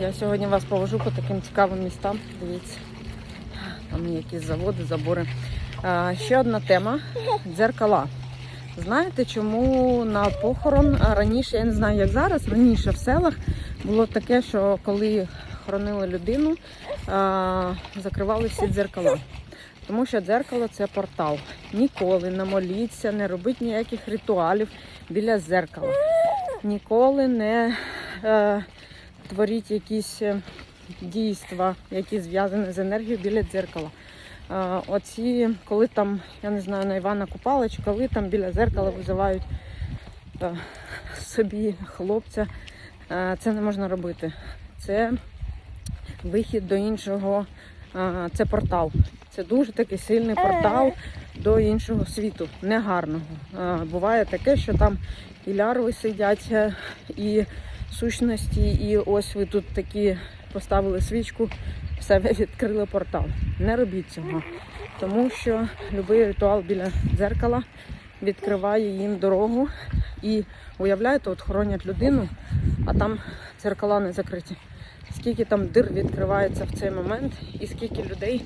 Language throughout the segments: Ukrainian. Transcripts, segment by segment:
Я сьогодні вас повожу по таким цікавим містам. Дивіться, там є якісь заводи, забори. Ще одна тема дзеркала. Знаєте, чому на похорон раніше, я не знаю, як зараз, раніше в селах було таке, що коли хоронили людину, закривали всі дзеркала. Тому що дзеркало це портал. Ніколи не моліться, не робіть ніяких ритуалів біля дзеркала. Ніколи не е, творіть якісь е, дійства, які зв'язані з енергією біля дзеркала. Е, оці, коли там, я не знаю, на Івана Купалич, коли там біля дзеркала визивають е, собі хлопця, це не можна робити. Це вихід до іншого, це портал. Це дуже такий сильний портал до іншого світу, негарного. Буває таке, що там і лярви сидять, і сущності, і ось ви тут такі поставили свічку, в себе відкрили портал. Не робіть цього, тому що будь-який ритуал біля дзеркала відкриває їм дорогу. І уявляєте, от хоронять людину, а там дзеркала не закриті. Скільки там дир відкривається в цей момент, і скільки людей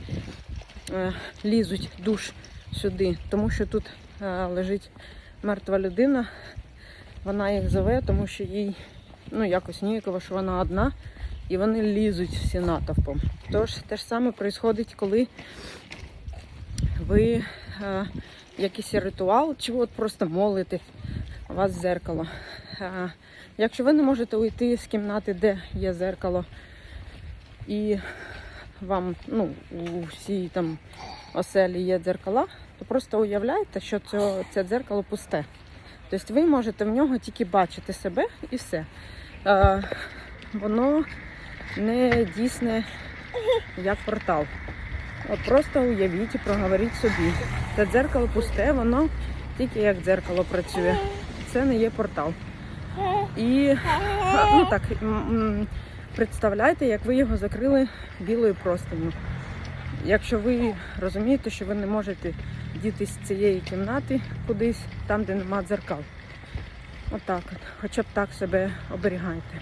е, лізуть душ сюди, тому що тут е, лежить мертва людина. Вона їх зове, тому що їй ну, якось ніяково, що вона одна, і вони лізуть всі натовпом. Тож те ж саме відбувається, коли ви е, якийсь ритуал, чи от просто молитесь, у вас зеркало. Е, якщо ви не можете уйти з кімнати, де є зеркало, і вам ну, у всій там оселі є дзеркала, то просто уявляйте, що це, це дзеркало пусте. Тобто ви можете в нього тільки бачити себе і все. Воно не дійсне як портал. Просто уявіть і проговоріть собі. Це дзеркало пусте, воно тільки як дзеркало працює. Це не є портал. І ну так, представляйте, як ви його закрили білою простиню. Якщо ви розумієте, що ви не можете дітись з цієї кімнати кудись, там, де нема дзеркал. Отак от. Хоча б так себе оберігайте.